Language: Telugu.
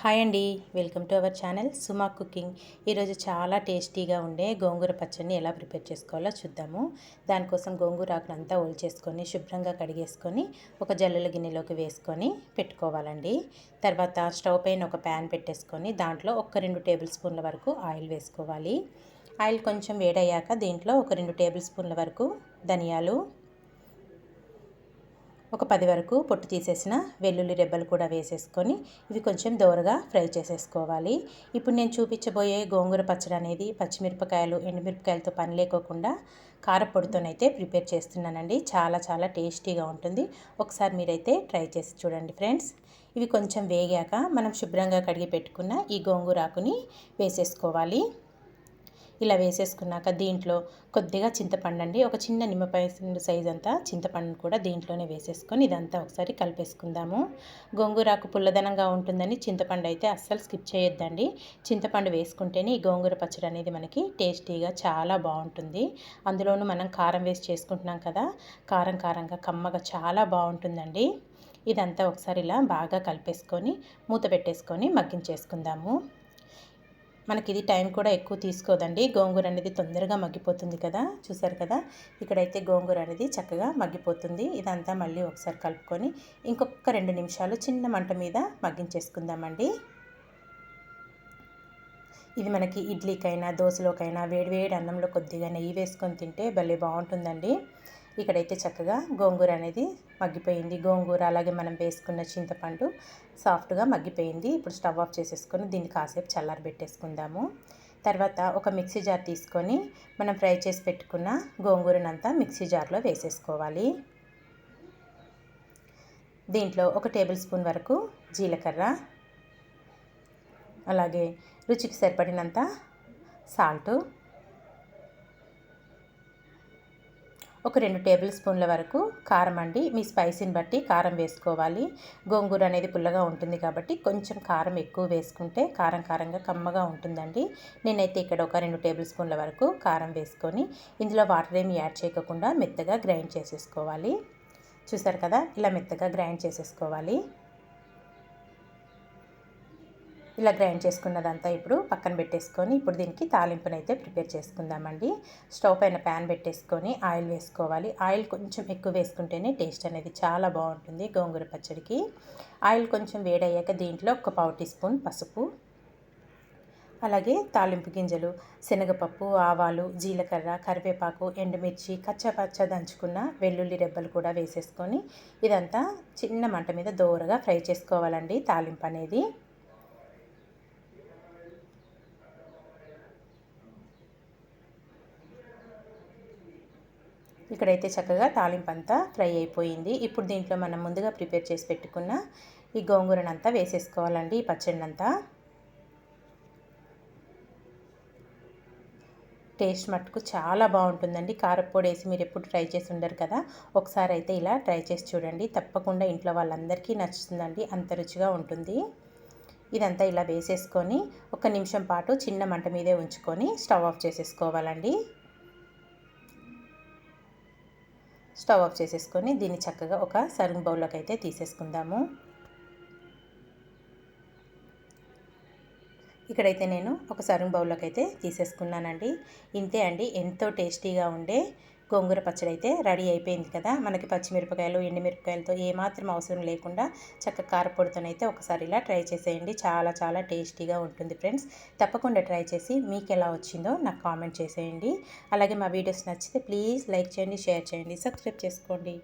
హాయ్ అండి. Welcome to our channel Suma cooking. ఈరోజు చాలా టేస్టీగా ఉండే గోంగూర పచ్చడిని ఎలా ప్రిపేర్ చేసుకోవాలో చూద్దాము. దానికోసం గోంగూర ఆకును అంతా చేసుకొని శుభ్రంగా కడిగేసుకొని ఒక జల్లుల గిన్నెలోకి వేసుకొని పెట్టుకోవాలండి. తర్వాత స్టవ్ పైన ఒక ప్యాన్ పెట్టేసుకొని దాంట్లో ఒక రెండు టేబుల్ స్పూన్ల వరకు ఆయిల్ వేసుకోవాలి. ఆయిల్ కొంచెం వేడయ్యాక దీంట్లో ఒక రెండు టేబుల్ స్పూన్ల వరకు ధనియాలు ఒక పది వరకు పొట్టు తీసేసిన వెల్లుల్లి రెబ్బలు కూడా వేసేసుకొని ఇవి కొంచెం దోరగా ఫ్రై చేసేసుకోవాలి. ఇప్పుడు నేను చూపించబోయే గోంగూర పచ్చడి అనేది పచ్చిమిరపకాయలు ఎండుమిరపకాయలతో పని లేకోకుండా కారపొడితోనైతే ప్రిపేర్ చేస్తున్నానండి. చాలా చాలా టేస్టీగా ఉంటుంది. ఒకసారి మీరైతే ట్రై చేసి చూడండి ఫ్రెండ్స్. ఇవి కొంచెం వేగాక మనం శుభ్రంగా కడిగి పెట్టుకున్న ఈ గోంగూర ఆకుని వేసేసుకోవాలి. ఇలా వేసేసుకున్నాక దీంట్లో కొద్దిగా చింతపండు అండి ఒక చిన్న నిమ్మపాయ సైజ్ అంతా చింతపండు కూడా దీంట్లోనే వేసేసుకొని ఇదంతా ఒకసారి కలిపేసుకుందాము. గోంగూరాకు పుల్లదనంగా ఉంటుందని చింతపండు అయితే అస్సలు స్కిప్ చేయొద్దండి. చింతపండు వేసుకుంటేనే ఈ గోంగూర పచ్చడి అనేది మనకి టేస్టీగా చాలా బాగుంటుంది. అందులోనూ మనం కారం వేసి చేసుకుంటున్నాం కదా కారం కారంగా కమ్మగా చాలా బాగుంటుందండి. ఇదంతా ఒకసారి ఇలా బాగా కలిపేసుకొని మూత పెట్టేసుకొని మగ్గించేసుకుందాము. మనకి ఇది టైం కూడా ఎక్కువ తీసుకోదండి. గోంగూర అనేది తొందరగా మగ్గిపోతుంది కదా? చూసారు కదా? ఇక్కడైతే గోంగూర అనేది చక్కగా మగ్గిపోతుంది. ఇదంతా మళ్ళీ ఒకసారి కలుపుకొని ఇంకొక రెండు నిమిషాలు చిన్న మంట మీద మగ్గించేసుకుందామండి. ఇది మనకి ఇడ్లీకైనా దోశలోకైనా వేడివేడి అన్నంలో కొద్దిగా నెయ్యి వేసుకొని తింటే భలే బాగుంటుందండి. ఇక్కడైతే చక్కగా గోంగూర అనేది మగ్గిపోయింది. గోంగూర అలాగే మనం వేసుకున్న చింతపండు సాఫ్ట్గా మగ్గిపోయింది. ఇప్పుడు స్టవ్ ఆఫ్ చేసేసుకొని దీన్ని కాసేపు చల్లారి పెట్టేసుకుందాము. తర్వాత ఒక మిక్సీ జార్ తీసుకొని మనం ఫ్రై చేసి పెట్టుకున్న గోంగూరనంతా మిక్సీ జార్లో వేసేసుకోవాలి. దీంట్లో ఒక టేబుల్ స్పూన్ వరకు జీలకర్ర అలాగే రుచికి సరిపడినంత సాల్టు ఒక రెండు టేబుల్ స్పూన్ల వరకు కారం అండి. మీ స్పైసీని బట్టి కారం వేసుకోవాలి. గోంగూర అనేది పుల్లగా ఉంటుంది కాబట్టి కొంచెం కారం ఎక్కువ వేసుకుంటే కారం కారంగా కమ్మగా ఉంటుందండి. నేనైతే ఇక్కడ ఒక రెండు టేబుల్ స్పూన్ల వరకు కారం వేసుకొని ఇందులో వాటర్ ఏమి యాడ్ చేయకుండా మెత్తగా గ్రైండ్ చేసేసుకోవాలి. చూసారు కదా? ఇలా మెత్తగా గ్రైండ్ చేసేసుకోవాలి. ఇలా గ్రైండ్ చేసుకున్నదంతా ఇప్పుడు పక్కన పెట్టేసుకొని ఇప్పుడు దీనికి తాలింపునైతే ప్రిపేర్ చేసుకుందామండి. స్టవ్ పైన ప్యాన్ పెట్టేసుకొని ఆయిల్ వేసుకోవాలి. ఆయిల్ కొంచెం ఎక్కువ వేసుకుంటేనే టేస్ట్ అనేది చాలా బాగుంటుంది గోంగూర పచ్చడికి. ఆయిల్ కొంచెం వేడయ్యాక దీంట్లో ఒక పావు టీ స్పూన్ పసుపు అలాగే తాలింపు గింజలు శనగపప్పు ఆవాలు జీలకర్ర కరివేపాకు ఎండుమిర్చి కచ్చపచ్చ దంచుకున్న వెల్లుల్లి రెబ్బలు కూడా వేసేసుకొని ఇదంతా చిన్న మంట మీద దోరగా ఫ్రై చేసుకోవాలండి తాలింపు అనేది. ఇక్కడైతే చక్కగా తాలింపు అంతా ఫ్రై అయిపోయింది. ఇప్పుడు దీంట్లో మనం ముందుగా ప్రిపేర్ చేసి పెట్టుకున్న ఈ గోంగూరనంతా వేసేసుకోవాలండి ఈ పచ్చడినంతా. టేస్ట్ మట్టుకు చాలా బాగుంటుందండి. కారపొడి వేసి మీరు ఎప్పుడు ట్రై చేసి ఉండరు కదా. ఒకసారి అయితే ఇలా ట్రై చేసి చూడండి. తప్పకుండా ఇంట్లో వాళ్ళందరికీ నచ్చుతుందండి. అంత రుచిగా ఉంటుంది. ఇదంతా ఇలా వేసేసుకొని ఒక నిమిషం పాటు చిన్న మంట మీదే ఉంచుకొని స్టవ్ ఆఫ్ చేసేసుకోవాలండి. స్టవ్ ఆఫ్ చేసేసుకొని దీన్ని చక్కగా ఒక సర్వింగ్ బౌల్లోకి అయితే తీసేసుకుందాము. ఇక్కడైతే నేను ఒక సర్వింగ్ బౌల్లోకి అయితే తీసేసుకున్నానండి. ఇంతే అండి ఎంతో టేస్టీగా ఉండే గోంగూర పచ్చడి అయితే రెడీ అయిపోయింది కదా. మనకి పచ్చిమిరపకాయలు ఎండుమిరపకాయలతో ఏమాత్రం అవసరం లేకుండా చక్క కారపొడితోనైతే ఒకసారి ఇలా ట్రై చేసేయండి. చాలా చాలా టేస్టీగా ఉంటుంది ఫ్రెండ్స్. తప్పకుండా ట్రై చేసి మీకు ఎలా వచ్చిందో నాకు కామెంట్ చేసేయండి. అలాగే మా వీడియోస్ నచ్చితే ప్లీజ్ లైక్ చేయండి షేర్ చేయండి సబ్స్క్రైబ్ చేసుకోండి.